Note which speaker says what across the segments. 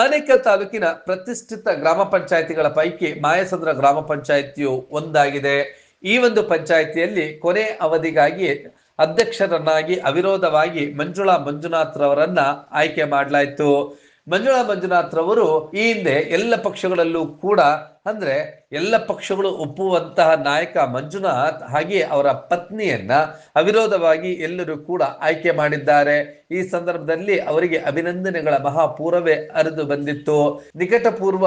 Speaker 1: ಆನೇಕಲ್ ತಾಲೂಕಿನ ಪ್ರತಿಷ್ಠಿತ ಗ್ರಾಮ ಪಂಚಾಯಿತಿಗಳ ಪೈಕಿ ಮಾಯಸಂದ್ರ ಗ್ರಾಮ ಪಂಚಾಯಿತಿಯು ಒಂದಾಗಿದೆ. ಈ ಒಂದು ಪಂಚಾಯಿತಿಯಲ್ಲಿ ಕೊನೆ ಅವಧಿಗಾಗಿ ಅಧ್ಯಕ್ಷರನ್ನಾಗಿ ಅವಿರೋಧವಾಗಿ ಮಂಜುಳಾ ಮಂಜುನಾಥ್ ರವರನ್ನ ಆಯ್ಕೆ ಮಾಡಲಾಯಿತು. ಮಂಜುಳಾ ಮಂಜುನಾಥ್ರವರು ಈ ಹಿಂದೆ ಎಲ್ಲ ಪಕ್ಷಗಳಲ್ಲೂ ಕೂಡ ಅಂದ್ರೆ ಎಲ್ಲ ಪಕ್ಷಗಳು ಒಪ್ಪುವಂತಹ ನಾಯಕ ಮಂಜುನಾಥ್ ಹಾಗೆ ಅವರ ಪತ್ನಿಯನ್ನ ಅವಿರೋಧವಾಗಿ ಎಲ್ಲರೂ ಕೂಡ ಆಯ್ಕೆ ಮಾಡಿದ್ದಾರೆ. ಈ ಸಂದರ್ಭದಲ್ಲಿ ಅವರಿಗೆ ಅಭಿನಂದನೆಗಳ ಮಹಾಪೂರವೇ ಅರಿದು ಬಂದಿತ್ತು. ನಿಕಟಪೂರ್ವ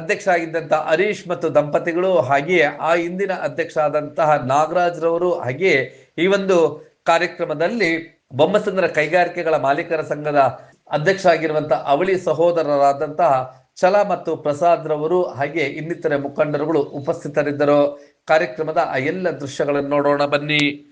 Speaker 1: ಅಧ್ಯಕ್ಷ ಆಗಿದ್ದಂತ ಹರೀಶ್ ಮತ್ತು ದಂಪತಿಗಳು ಹಾಗೆಯೇ ಆ ಹಿಂದಿನ ಅಧ್ಯಕ್ಷ ಆದಂತಹ ನಾಗರಾಜ್ ರವರು ಹಾಗೆ ಈ ಒಂದು ಕಾರ್ಯಕ್ರಮದಲ್ಲಿ ಬೊಮ್ಮಸಂದ್ರ ಕೈಗಾರಿಕೆಗಳ ಮಾಲೀಕರ ಸಂಘದ ಅಧ್ಯಕ್ಷ ಆಗಿರುವಂತಹ ಅವಳಿ ಸಹೋದರರಾದಂತಹ ಛಲ ಮತ್ತು ಪ್ರಸಾದ್ ರವರು ಹಾಗೆ ಇನ್ನಿತರೆ ಮುಖಂಡರುಗಳು ಉಪಸ್ಥಿತರಿದ್ದರು. ಕಾರ್ಯಕ್ರಮದ ಆ ಎಲ್ಲ ದೃಶ್ಯಗಳನ್ನು ನೋಡೋಣ ಬನ್ನಿ.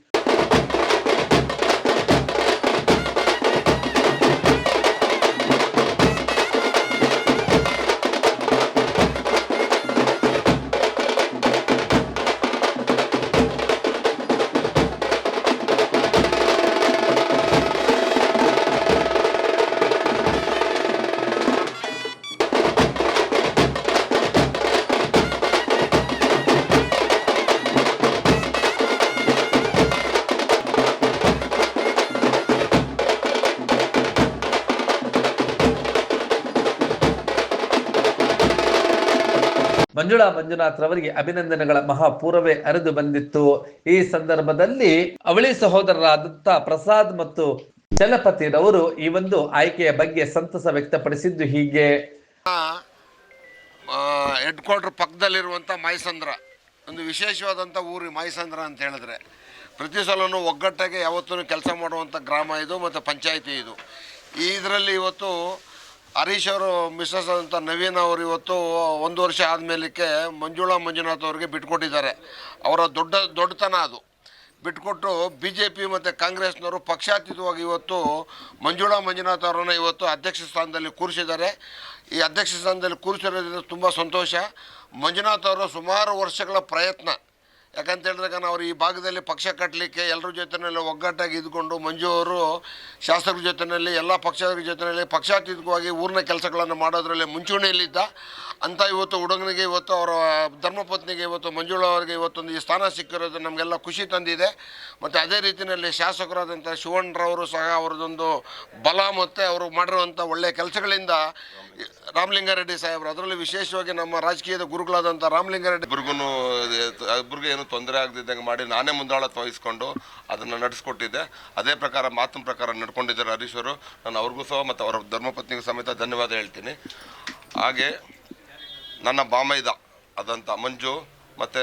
Speaker 1: ಮಂಜುಳಾ ಮಂಜುನಾಥ್ ಅವರಿಗೆ ಅಭಿನಂದನೆಗಳ ಮಹಾಪೂರವೇ ಅರಿದು ಬಂದಿತ್ತು. ಈ ಸಂದರ್ಭದಲ್ಲಿ ಅವಳಿ ಸಹೋದರರಾದಂತ ಪ್ರಸಾದ್ ಮತ್ತು ಚಲಪತಿರವರು ಈ ಒಂದು ಆಯ್ಕೆಯ ಬಗ್ಗೆ ಸಂತಸ ವ್ಯಕ್ತಪಡಿಸಿದ್ದು ಹೀಗೆ.
Speaker 2: ಹೆಡ್ ಕ್ವಾರ್ಟರ್ ಪಕ್ಕದಲ್ಲಿರುವಂಥ ಮೈಸಂದ್ರ, ಒಂದು ವಿಶೇಷವಾದಂಥ ಊರು ಮೈಸಂದ್ರ ಅಂತ ಹೇಳಿದ್ರೆ, ಪ್ರತಿ ಸಲವೂ ಒಗ್ಗಟ್ಟಾಗಿ ಯಾವತ್ತೂ ಕೆಲಸ ಮಾಡುವಂಥ ಗ್ರಾಮ ಇದು ಮತ್ತು ಪಂಚಾಯಿತಿ ಇದು. ಇದರಲ್ಲಿ ಇವತ್ತು ಹರೀಶ್ ಅವರು, ಮಿಸ್ಸಸ್ ಅಂತ ನವೀನ್ ಅವರು ಇವತ್ತು ಒಂದು ವರ್ಷ ಆದಮೇಲಕ್ಕೆ ಮಂಜುಳಾ ಮಂಜುನಾಥ್ ಅವರಿಗೆ ಬಿಟ್ಕೊಟ್ಟಿದ್ದಾರೆ. ಅವರ ದೊಡ್ಡ ದೊಡ್ಡತನ ಅದು. ಬಿಟ್ಕೊಟ್ಟು ಬಿ ಜೆ ಪಿ ಮತ್ತು ಕಾಂಗ್ರೆಸ್ನವರು ಪಕ್ಷಾತೀತವಾಗಿ ಇವತ್ತು ಮಂಜುಳಾ ಮಂಜುನಾಥ್ ಅವರನ್ನು ಇವತ್ತು ಅಧ್ಯಕ್ಷ ಸ್ಥಾನದಲ್ಲಿ ಕೂರಿಸಿದ್ದಾರೆ. ಈ ಅಧ್ಯಕ್ಷ ಸ್ಥಾನದಲ್ಲಿ ಕೂರಿಸಿರೋದ್ರಿಂದ ತುಂಬ ಸಂತೋಷ. ಮಂಜುನಾಥ್ ಅವರು ಸುಮಾರು ವರ್ಷಗಳ ಪ್ರಯತ್ನ ಯಾಕಂತ ಹೇಳಿದಾಗ ನಾವು ಈ ಭಾಗದಲ್ಲಿ ಪಕ್ಷ ಕಟ್ಟಲಿಕ್ಕೆ ಎಲ್ಲರ ಜೊತೆಯಲ್ಲಿ ಒಗ್ಗಟ್ಟಾಗಿ ಇದ್ಕೊಂಡು ಮಂಜು ಅವರು ಶಾಸಕರ ಜೊತೆಯಲ್ಲಿ ಎಲ್ಲ ಪಕ್ಷದ ಜೊತೆಯಲ್ಲಿ ಪಕ್ಷಾತೀತವಾಗಿ ಊರಿನ ಕೆಲಸಗಳನ್ನು ಮಾಡೋದ್ರಲ್ಲಿ ಮುಂಚೂಣಿಯಲ್ಲಿದ್ದ ಅಂಥ ಇವತ್ತು ಹುಡುಗನಿಗೆ ಇವತ್ತು ಅವರ ಧರ್ಮಪತ್ನಿಗೆ ಇವತ್ತು ಮಂಜುಳವರಿಗೆ ಇವತ್ತೊಂದು ಈ ಸ್ಥಾನ ಸಿಕ್ಕಿರೋದು ನಮಗೆಲ್ಲ ಖುಷಿ ತಂದಿದೆ. ಮತ್ತು ಅದೇ ರೀತಿಯಲ್ಲಿ ಶಾಸಕರಾದಂಥ ಶಿವಣ್ಣರವರು ಸಹ ಅವರದೊಂದು ಬಲ ಮತ್ತು ಅವರು ಮಾಡಿರುವಂಥ ಒಳ್ಳೆಯ ಕೆಲಸಗಳಿಂದ ರಾಮಲಿಂಗಾರೆಡ್ಡಿ ಸಾಹೇಬರು. ಅದರಲ್ಲಿ ವಿಶೇಷವಾಗಿ ನಮ್ಮ ರಾಜಕೀಯದ ಗುರುಗಳಾದಂಥ ರಾಮಲಿಂಗಾರೆಡ್ಡಿ
Speaker 3: ಇಬ್ಬರಿಗೆ ಏನು ತೊಂದರೆ ಆಗದಿದ್ದಂಗೆ ಮಾಡಿ ನಾನೇ ಮುಂದಾಳತ್ವ ವಹಿಸ್ಕೊಂಡು ಅದನ್ನು ನಡೆಸ್ಕೊಟ್ಟಿದ್ದೆ. ಅದೇ ಪ್ರಕಾರ ಮಾತಿನ ಪ್ರಕಾರ ನಡ್ಕೊಂಡಿದ್ದಾರೆ ಹರೀಶ್ವರು ನಾನು ಅವ್ರಿಗೂ ಸಹ ಮತ್ತು ಅವರ ಧರ್ಮಪತ್ನಿಗೂ ಸಮೇತ ಧನ್ಯವಾದ ಹೇಳ್ತೀನಿ. ಹಾಗೆ ನನ್ನ ಬಾಮೈದ ಆದಂಥ ಮಂಜು ಮತ್ತು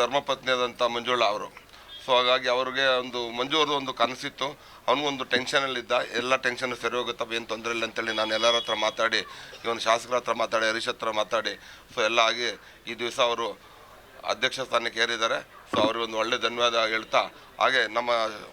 Speaker 3: ಧರ್ಮಪತ್ನಿ ಆದಂಥ ಮಂಜುಳ ಅವರು. ಸೊ ಹಾಗಾಗಿ ಅವ್ರಿಗೆ ಒಂದು ಮಂಜು ಅವ್ರದ್ದು ಒಂದು ಕನಸಿತ್ತು. ಅವನಿಗೊಂದು ಟೆನ್ಷನಲ್ಲಿದ್ದ. ಎಲ್ಲ ಟೆನ್ಷನ್ ಸರಿ ಹೋಗುತ್ತಪ್ಪ, ಏನು ತೊಂದರೆ ಇಲ್ಲ ಅಂತೇಳಿ ನಾನು ಎಲ್ಲರ ಹತ್ರ ಮಾತಾಡಿ, ಇವನು ಶಾಸಕರ ಹತ್ರ ಮಾತಾಡಿ, ಹರೀಶ್ ಹತ್ರ ಮಾತಾಡಿ. ಸೊ ಎಲ್ಲ ಆಗಿ ಈ ದಿವಸ ಅವರು ಅಧ್ಯಕ್ಷ ಸ್ಥಾನಕ್ಕೆ ಏರಿದ್ದಾರೆ. ಸೊ ಅವರಿಗೆ ಒಂದು ಒಳ್ಳೆ ಧನ್ಯವಾದ ಹೇಳ್ತಾ, ಹಾಗೆ ನಮ್ಮ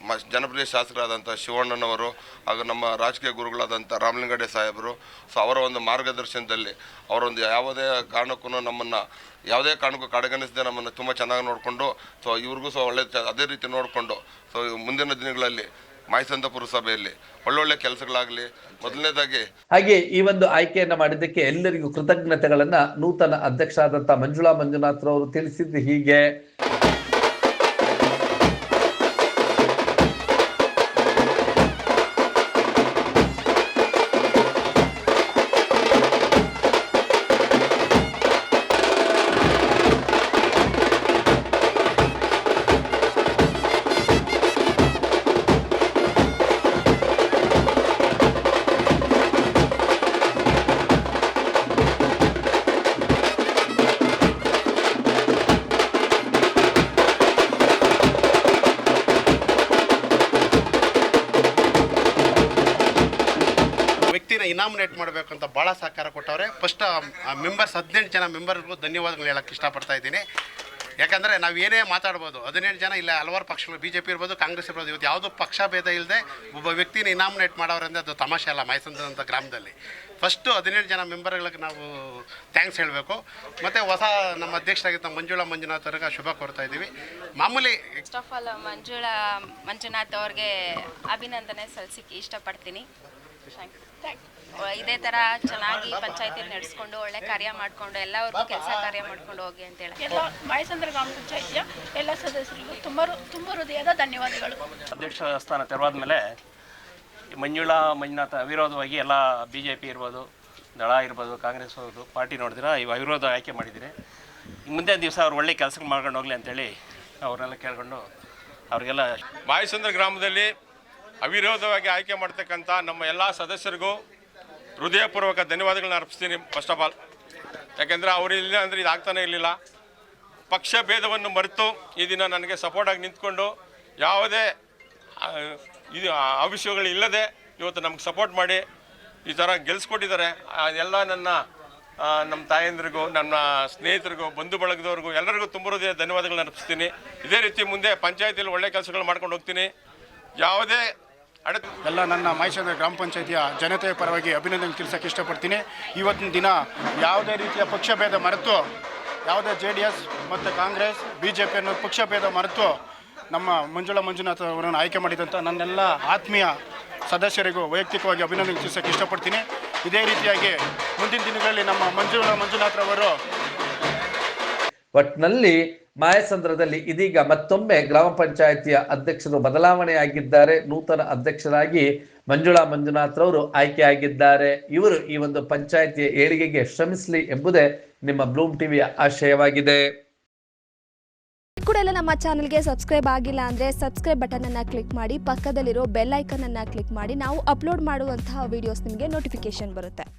Speaker 3: ಮ, ಜನಪ್ರಿಯ ಶಾಸಕರಾದಂಥ ಶಿವಣ್ಣನವರು ಹಾಗೂ ನಮ್ಮ ರಾಜಕೀಯ ಗುರುಗಳಾದಂಥ ರಾಮಲಿಂಗಡೆ ಸಾಹೇಬರು, ಸೊ, ಅವರ ಒಂದು ಮಾರ್ಗದರ್ಶನದಲ್ಲಿ ಅವರೊಂದು ಯಾವುದೇ ಕಾರಣಕ್ಕೂ ನಮ್ಮನ್ನು, ಯಾವುದೇ ಕಾರಣಕ್ಕೂ ಕಡೆಗಣಿಸದೆ ನಮ್ಮನ್ನು ತುಂಬ ಚೆನ್ನಾಗಿ ನೋಡಿಕೊಂಡು, ಸೊ, ಇವ್ರಿಗೂ ಸಹ ಒಳ್ಳೆ ಅದೇ ರೀತಿ ನೋಡಿಕೊಂಡು, ಸೊ, ಮುಂದಿನ ದಿನಗಳಲ್ಲಿ ಮಾಯಸಂದ ಪುರಸಭೆಯಲ್ಲಿ. ಒಳ್ಳೊಳ್ಳೆ ಕೆಲಸಗಳಾಗಲಿ. ಮೊದಲನೇದಾಗಿ
Speaker 1: ಹಾಗೆ ಈ ಒಂದು ಆಯ್ಕೆಯನ್ನ ಮಾಡಿದ್ದಕ್ಕೆ ಎಲ್ಲರಿಗೂ ಕೃತಜ್ಞತೆಗಳನ್ನ ನೂತನ ಅಧ್ಯಕ್ಷರಾದಂತಹ ಮಂಜುಳಾ ಮಂಜುನಾಥ್ ರವರು ತಿಳಿಸಿದ್ದು ಹೀಗೆ.
Speaker 4: ಇನಾಮಿನೇಟ್ ಅಂತ ಭಾಳ ಸಹಕಾರ ಕೊಟ್ಟವ್ರೆ. ಫಸ್ಟ್ ಮೆಂಬರ್ಸ್ ಹದಿನೆಂಟು ಜನ ಮೆಂಬರ್ಗೂ ಧನ್ಯವಾದಗಳು ಹೇಳಕ್ಕೆ ಇಷ್ಟಪಡ್ತಾ ಇದ್ದೀನಿ. ಯಾಕಂದರೆ ನಾವು ಏನೇ ಮಾತಾಡ್ಬೋದು, ಹದಿನೆಂಟು ಜನ ಇಲ್ಲ, ಹಲವಾರು ಪಕ್ಷಗಳು ಬಿ ಜೆ ಪಿ ಇರ್ಬೋದು, ಕಾಂಗ್ರೆಸ್ ಇರ್ಬೋದು, ಇವತ್ತು ಯಾವುದೋ ಪಕ್ಷ ಭೇದ ಇಲ್ಲದೆ ಒಬ್ಬ ವ್ಯಕ್ತಿನ ಇನಾಮಿನೇಟ್ ಮಾಡೋರಿಂದ ಅದು ತಮಾಷೆ ಅಲ್ಲ ಮೈಸಂದ್ರಂತ ಗ್ರಾಮದಲ್ಲಿ. ಫಸ್ಟು ಹದಿನೆಂಟು ಜನ ಮೆಂಬರ್ಗಳಿಗೆ ನಾವು ಥ್ಯಾಂಕ್ಸ್ ಹೇಳಬೇಕು. ಮತ್ತು ಹೊಸ ನಮ್ಮ ಅಧ್ಯಕ್ಷರಾಗಿದ್ದ ಮಂಜುಳಾ ಮಂಜುನಾಥ್ ಅವ್ರಿಗೆ ಶುಭ ಕೋರ್ತಾ ಇದ್ದೀವಿ. ಮಾಮೂಲಿ
Speaker 5: first of all Manjula Manjunath ಅವ್ರಿಗೆ ಅಭಿನಂದನೆ ಸಲ್ಲಿಸಿಕ್ಕೆ ಇಷ್ಟಪಡ್ತೀನಿ. ಇದೇ ತರ ಚೆನ್ನಾಗಿ ಪಂಚಾಯತಿ ನಡೆಸ್ಕೊಂಡು ಒಳ್ಳೆ ಕಾರ್ಯ ಮಾಡಿಕೊಂಡು ಎಲ್ಲರಿಗೂ ಕೆಲಸ ಕಾರ್ಯ ಮಾಡ್ಕೊಂಡು ಹೋಗಿ ಅಂತ ಹೇಳಿ.
Speaker 6: ಎಲ್ಲ ಮಾಯಸಂದ್ರ ಗ್ರಾಮ ಪಂಚಾಯತಿಯ ಎಲ್ಲ ಸದಸ್ಯರಿಗೂ ತುಂಬ ತುಂಬ ಹೃದಯದ ಧನ್ಯವಾದಗಳು.
Speaker 7: ಅಧ್ಯಕ್ಷ ಸ್ಥಾನ ತೆರವಾದ ಮೇಲೆ ಮಂಜುಳಾ ಮಂಜುನಾಥ ಅವಿರೋಧವಾಗಿ ಎಲ್ಲ ಬಿ ಜೆ ಪಿ ಇರ್ಬೋದು ದಳ ಇರ್ಬೋದು ಕಾಂಗ್ರೆಸ್ ಇರ್ಬೋದು ಪಾರ್ಟಿ ನೋಡಿದ್ರೆ ಇವು ಅವಿರೋಧ ಆಯ್ಕೆ ಮಾಡಿದ್ದೀನಿ ಇನ್ನು ಮುಂದೆ ದಿವಸ ಅವ್ರು ಒಳ್ಳೆ ಕೆಲಸ ಮಾಡ್ಕೊಂಡು ಹೋಗಲಿ ಅಂತೇಳಿ ಅವ್ರನ್ನೆಲ್ಲ ಕೇಳ್ಕೊಂಡು ಅವರಿಗೆಲ್ಲ
Speaker 8: ಮಾಯಸಂದ್ರ ಗ್ರಾಮದಲ್ಲಿ ಅವಿರೋಧವಾಗಿ ಆಯ್ಕೆ ಮಾಡ್ತಕ್ಕಂಥ ನಮ್ಮ ಎಲ್ಲ ಸದಸ್ಯರಿಗೂ ಹೃದಯಪೂರ್ವಕ ಧನ್ಯವಾದಗಳನ್ನ ಅರ್ಪಿಸ್ತೀನಿ ಫಸ್ಟ್ ಆಫ್ ಆಲ್ ಯಾಕೆಂದರೆ ಅವರಿಲ್ಲ ಅಂದರೆ ಇದಾಗ್ತಾನೆ ಇರಲಿಲ್ಲ. ಪಕ್ಷ ಭೇದವನ್ನು ಮರೆತು ಈ ದಿನ ನನಗೆ ಸಪೋರ್ಟಾಗಿ ನಿಂತ್ಕೊಂಡು ಯಾವುದೇ ಇದು ಆವಿಷ್ಯಗಳು ಇಲ್ಲದೆ ಇವತ್ತು ನಮ್ಗೆ ಸಪೋರ್ಟ್ ಮಾಡಿ ಈ ಥರ ಗೆಲ್ಸ್ಕೊಟ್ಟಿದ್ದಾರೆ. ಎಲ್ಲ ನನ್ನ ನಮ್ಮ ತಾಯಂದ್ರಿಗೂ, ನನ್ನ ಸ್ನೇಹಿತರಿಗೂ, ಬಂಧು ಬಳಗದವ್ರಿಗೂ ಎಲ್ಲರಿಗೂ ತುಂಬ ಹೃದಯ ಧನ್ಯವಾದಗಳನ್ನ ಅರ್ಪಿಸ್ತೀನಿ. ಇದೇ ರೀತಿ ಮುಂದೆ ಪಂಚಾಯತಿಯಲ್ಲಿ ಒಳ್ಳೆ ಕೆಲಸಗಳು ಮಾಡ್ಕೊಂಡು ಹೋಗ್ತೀನಿ. ಯಾವುದೇ
Speaker 9: ಎಲ್ಲ ನನ್ನ ಮೈಸೂರು ಗ್ರಾಮ ಪಂಚಾಯತಿಯ ಜನತೆಯ ಪರವಾಗಿ ಅಭಿನಂದನೆ ತಿಳಿಸೋಕೆ ಇಷ್ಟಪಡ್ತೀನಿ. ಇವತ್ತಿನ ದಿನ ಯಾವುದೇ ರೀತಿಯ ಪಕ್ಷಭೇದ ಮರೆತು, ಯಾವುದೇ ಜೆ ಡಿ ಎಸ್ ಮತ್ತು ಕಾಂಗ್ರೆಸ್, ಬಿ ಜೆ ಪಿ ಅನ್ನೋ ಪಕ್ಷಭೇದ ಮರೆತು ನಮ್ಮ ಮಂಜುಳಾ ಮಂಜುನಾಥ್ ಅವರನ್ನು ಆಯ್ಕೆ ಮಾಡಿದಂಥ ನನ್ನೆಲ್ಲ ಆತ್ಮೀಯ ಸದಸ್ಯರಿಗೂ ವೈಯಕ್ತಿಕವಾಗಿ ಅಭಿನಂದನೆ ತಿಳಿಸೋಕೆ ಇಷ್ಟಪಡ್ತೀನಿ. ಇದೇ ರೀತಿಯಾಗಿ ಮುಂದಿನ ದಿನಗಳಲ್ಲಿ ನಮ್ಮ ಮಂಜುಳಾ ಮಂಜುನಾಥ್ರವರು
Speaker 1: ಒಟ್ನಲ್ಲಿ ಮಾಯಸಂದ್ರದಲ್ಲಿ ಇದೀಗ ಮತ್ತೊಮ್ಮೆ ಗ್ರಾಮ ಪಂಚಾಯಿತಿಯ ಅಧ್ಯಕ್ಷರು ಬದಲಾವಣೆಯಾಗಿದ್ದಾರೆ. ನೂತನ ಅಧ್ಯಕ್ಷರಾಗಿ ಮಂಜುಳಾ ಮಂಜುನಾಥ್ ರವರು ಆಯ್ಕೆಯಾಗಿದ್ದಾರೆ. ಇವರು ಈ ಒಂದು ಪಂಚಾಯಿತಿಯ ಏಳಿಗೆಗೆ ಶ್ರಮಿಸಲಿ ಎಂಬುದೇ ನಿಮ್ಮ ಬ್ಲೂಮ್ ಟಿವಿಯ ಆಶಯವಾಗಿದೆ.
Speaker 10: ಕೂಡ ಎಲ್ಲ ನಮ್ಮ ಚಾನಲ್ಗೆ ಸಬ್ಸ್ಕ್ರೈಬ್ ಆಗಿಲ್ಲ ಅಂದರೆ ಸಬ್ಸ್ಕ್ರೈಬ್ ಬಟನನ್ನು ಕ್ಲಿಕ್ ಮಾಡಿ, ಪಕ್ಕದಲ್ಲಿರೋ ಬೆಲ್ ಐಕನನ್ನು ಕ್ಲಿಕ್ ಮಾಡಿ, ನಾವು ಅಪ್ಲೋಡ್ ಮಾಡುವಂತಹ ವಿಡಿಯೋಸ್ ನಿಮಗೆ ನೋಟಿಫಿಕೇಶನ್ ಬರುತ್ತೆ.